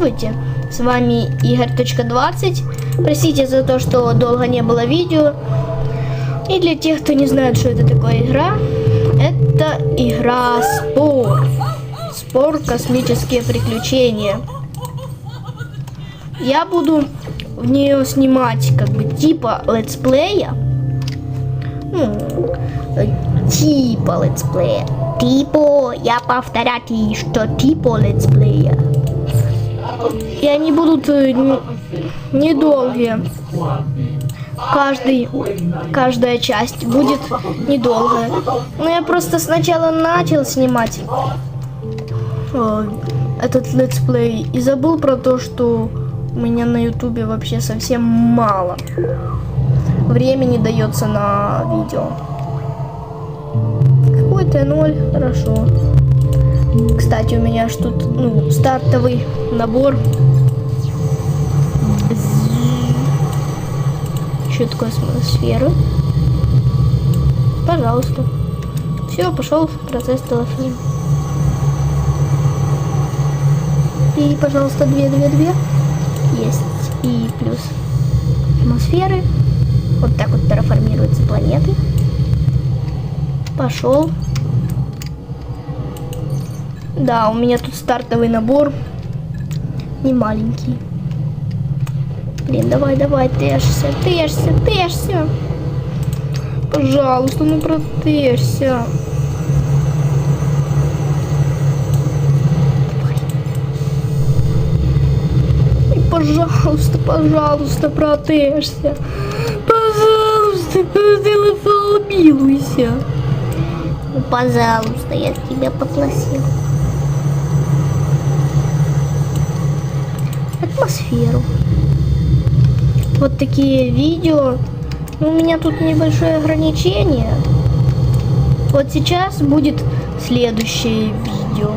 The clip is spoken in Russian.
Здравствуйте, с вами Игорь.20. Простите за то, что долго не было видео. И для тех, кто не знает, что это такое игра, это игра Спор. Спор космические приключения. Я буду в нее снимать как бы типа летсплея. Ну, типа летсплея. Типа, я повторять, и что типа летсплея. И они будут э, недолгие. Каждый, каждая часть будет недолгая. Но я просто сначала начал снимать э, этот летсплей и забыл про то, что у меня на ютубе вообще совсем мало времени дается на видео. Какой-то ноль, хорошо. Кстати, у меня тут ну, стартовый набор. Что такое сферы? Пожалуйста. Все, пошел процесс телефона. И, пожалуйста, две, две, две. Есть. И плюс атмосферы. Вот так вот терраформируются планеты. Пошел. Да, у меня тут стартовый набор. Не маленький. Блин, давай, давай, тешься, тешься, тешься. Пожалуйста, ну протешься. И, пожалуйста, пожалуйста, протешься. Пожалуйста, телефон Ну, пожалуйста, я тебя попросил. Атмосферу. Вот такие видео. Ну, У меня тут небольшое ограничение. Вот сейчас будет следующее видео.